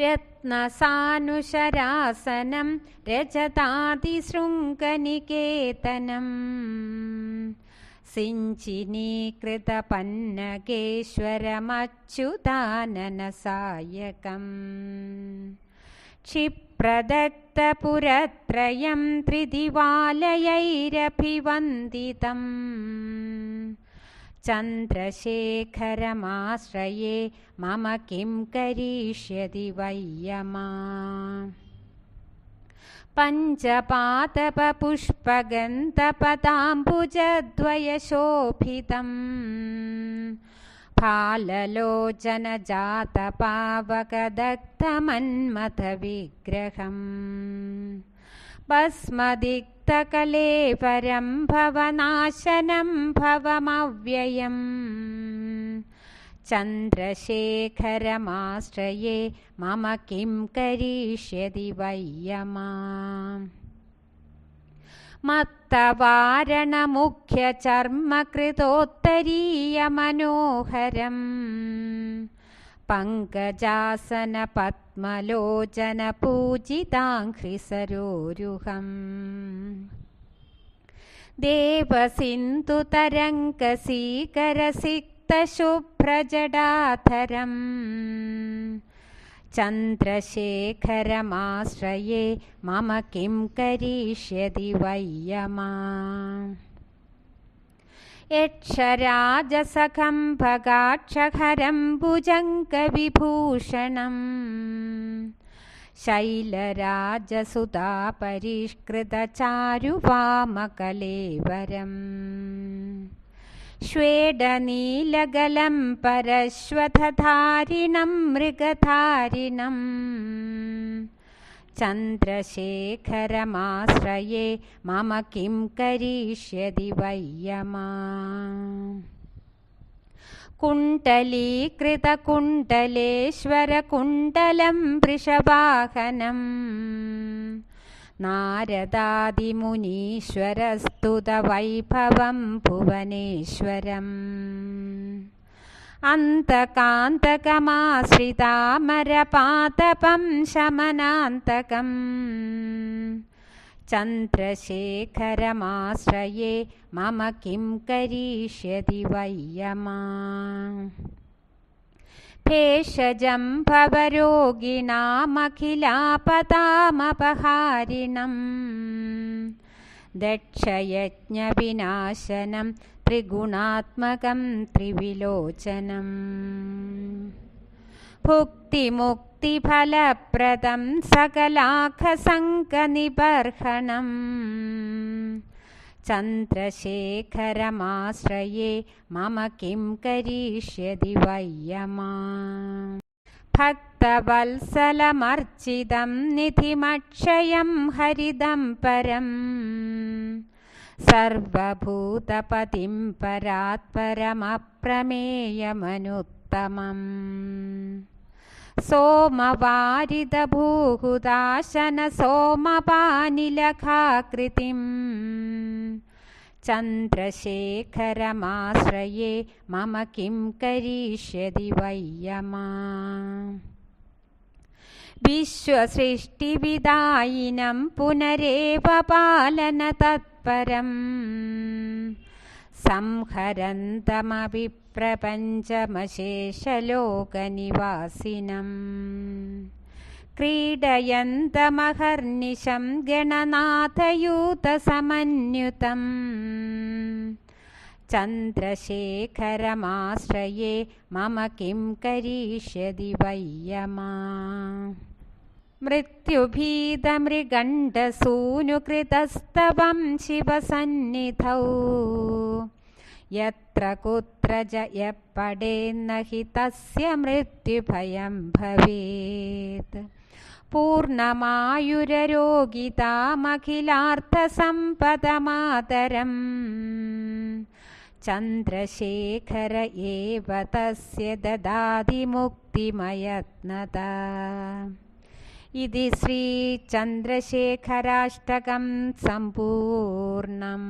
रत्नसानुशरासनं रजतादिशृङ्गनिकेतनम् सिञ्चिनीकृतपन्नगेश्वरमच्युताननसायकम् क्षिप्रदत्तपुरत्रयं त्रिदिवालयैरभिवन्दितम् चन्द्रशेखरमाश्रये मम किं करिष्यति वय्यमा? पञ्चपातपपुष्पगन्धपदाम्बुजद्वयशोभितम्। फाललोचनजातपावकदग्धमन्मथविग्रहम् भस्मदिक्तकलेपरं भवनाशनं भवमव्ययम् चन्द्रशेखरमाश्रये मम किं करिष्यति वय्यमा मत्तवारणमुख्यचर्मकृतोत्तरीयमनोहरम् पङ्कजासनपद्मलोचनपूजिताङ्घ्रिसरोरुहम् देवसिन्धुतरङ्कसीकरसिक्तशुभ्रजडाधरम् चन्द्रशेखरमाश्रये मम किं करिष्यति वय्यमा यक्षराजसखं भगाक्षहरं भुजङ्गविभूषणम् शैलराजसुतापरिष्कृतचारुवामकलेवरम् श्वेडनीलगलं परश्वथधारिणं मृगधारिणम् चन्द्रशेखरमाश्रये मम किं करिष्यति वय्यमा कुण्डलीकृतकुण्डलेश्वरकुण्डलं वृषवाहनम् नारदादिमुनीश्वरस्तुतवैभवं भुवनेश्वरम्। अन्तकान्तकमाश्रितामरपातपं शमनान्तकम् चन्द्रशेखरमाश्रये मम किं करिष्यति वय्यमा भेषजं भवरोगिणामखिलापतामपहारिणम् दक्षयज्ञविनाशनं त्रिगुणात्मकं त्रिविलोचनम् भुक्तिमुक्तिफलप्रदं सकलाखसङ्कनिबर्हणम् चन्द्रशेखरमाश्रये मम किं करिष्यति वय्यमा भक्तवत्सलमर्चितं निधिमक्षयं हरिदं परम्। सर्वभूतपतिं परात्परमप्रमेयमनुत्तमम् सोमवारिदभूहुदाशनसोमपानिलखाकृतिम् चन्द्रशेखरमाश्रये मम किं करिष्यति वय्यमा। विश्वसृष्टिविदायिनं पुनरेव पालनतत्परम् संहरन्तमभिप्रपञ्चमशेषलोकनिवासिनम् क्रीडयन्तमहर्निशं गणनाथयूतसमन्युतम् चन्द्रशेखरमाश्रये मम किं करिष्यति वय्यमा मृत्युभीतमृगण्डसूनुकृतस्तवं शिवसन्निधौ। यत्र कुत्र जयपडेन्न हि तस्य मृत्युभयं भवेत्। पूर्णमायुररोगितामखिलार्थसम्पदमातरम्। चन्द्रशेखर एव तस्य ददाति मुक्तिमयत्नता इति श्रीचन्द्रशेखराष्टकं सम्पूर्णम्